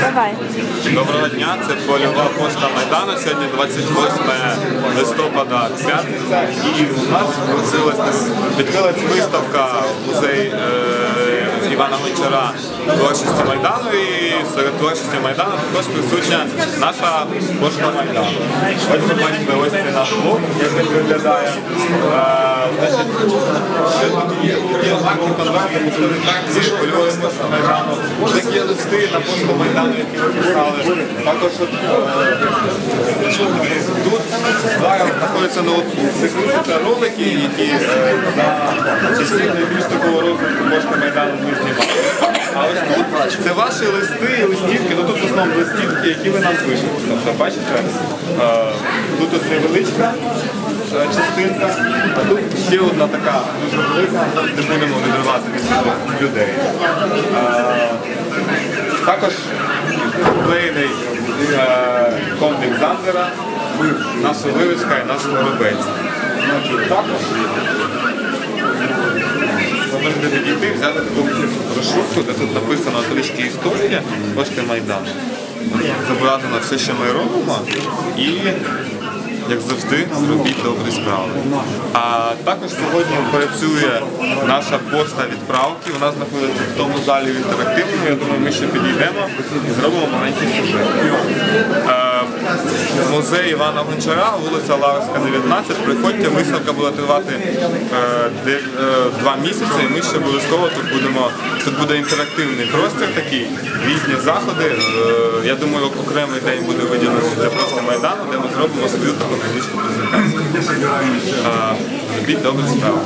Давай. Доброго дня, це польова пошта Майдану. Сьогодні 28 листопада, п'ятниця, і у нас відкрилась, виставка в музей е, Івана Гончара творчості Майдану. І серед творчості Майдану також присутня наша пошта Майдану. Ось ви бачите, ось це наш блок, як він виглядає. Е, що знаки конверти, можливо, редакції, польової пошти Майдану. Такі листи на пошту Майдану, які ви писали. Також е, тут зараз знаходяться ноутбук, це ролики, які на за більш такого розвитку пошти Майдану ми знімали. Це ваші листи і листівки, ну тут в основному листівки, які ви нам пишете. Тобто, бачите, тут от невеличка е, частинка, а тут ще одна така дуже велика, не будемо відривати від людей. Також вклеєний е, комплект Зандера, наша вивіска і наш горобець. Також можете підійти, взяти таку брошурку, де тут написано трішки історія пошти Майдану. Зображено все, що ми робимо, і як завжди, зробіть добрі справи. А також сьогодні працює наша пошта відправки. Нас знаходиться в тому залі в інтерактивному. Я думаю, ми ще підійдемо і зробимо маленький сюжет. Музей Івана Гончара, вулиця Лаврська, 19. Приходьте, виставка буде тривати е, е, два місяці, і ми ще обов'язково тут будемо. Тут буде інтерактивний простір такий, різні заходи. Е, я думаю, окремий день буде виділений для просто майдану, де ми зробимо свою таку невеличку презентацію. Е, Робіть добрі справи.